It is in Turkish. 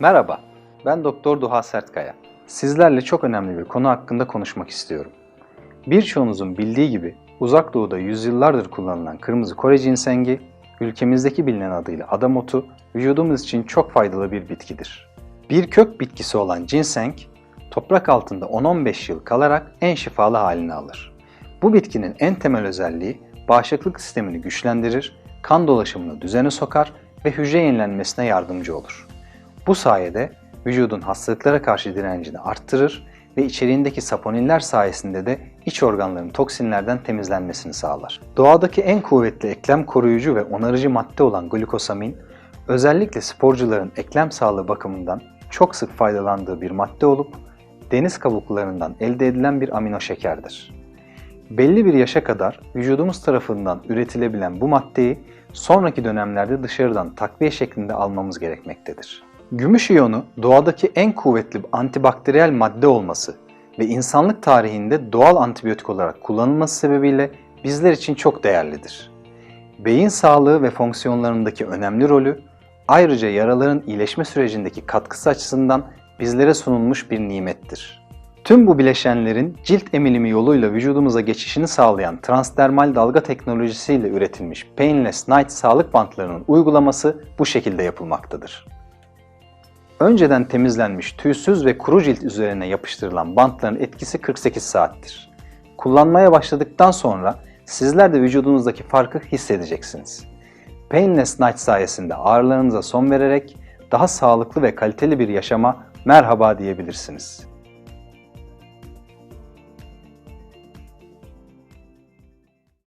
Merhaba, ben Doktor Duha Sertkaya. Sizlerle çok önemli bir konu hakkında konuşmak istiyorum. Birçoğunuzun bildiği gibi Uzak Doğu'da yüzyıllardır kullanılan kırmızı Kore cinsengi, ülkemizdeki bilinen adıyla adamotu, vücudumuz için çok faydalı bir bitkidir. Bir kök bitkisi olan ginseng, toprak altında 10-15 yıl kalarak en şifalı halini alır. Bu bitkinin en temel özelliği bağışıklık sistemini güçlendirir, kan dolaşımını düzene sokar ve hücre yenilenmesine yardımcı olur. Bu sayede vücudun hastalıklara karşı direncini arttırır ve içeriğindeki saponinler sayesinde de iç organların toksinlerden temizlenmesini sağlar. Doğadaki en kuvvetli eklem koruyucu ve onarıcı madde olan glukosamin, özellikle sporcuların eklem sağlığı bakımından çok sık faydalandığı bir madde olup deniz kabuklarından elde edilen bir amino şekerdir. Belli bir yaşa kadar vücudumuz tarafından üretilebilen bu maddeyi sonraki dönemlerde dışarıdan takviye şeklinde almamız gerekmektedir. Gümüş iyonu doğadaki en kuvvetli antibakteriyel madde olması ve insanlık tarihinde doğal antibiyotik olarak kullanılması sebebiyle bizler için çok değerlidir. Beyin sağlığı ve fonksiyonlarındaki önemli rolü, ayrıca yaraların iyileşme sürecindeki katkısı açısından bizlere sunulmuş bir nimettir. Tüm bu bileşenlerin cilt emilimi yoluyla vücudumuza geçişini sağlayan transdermal dalga teknolojisiyle üretilmiş Painless Night sağlık bantlarının uygulaması bu şekilde yapılmaktadır. Önceden temizlenmiş tüysüz ve kuru cilt üzerine yapıştırılan bantların etkisi 48 saattir. Kullanmaya başladıktan sonra sizler de vücudunuzdaki farkı hissedeceksiniz. Painless Night sayesinde ağrılarınıza son vererek daha sağlıklı ve kaliteli bir yaşama merhaba diyebilirsiniz.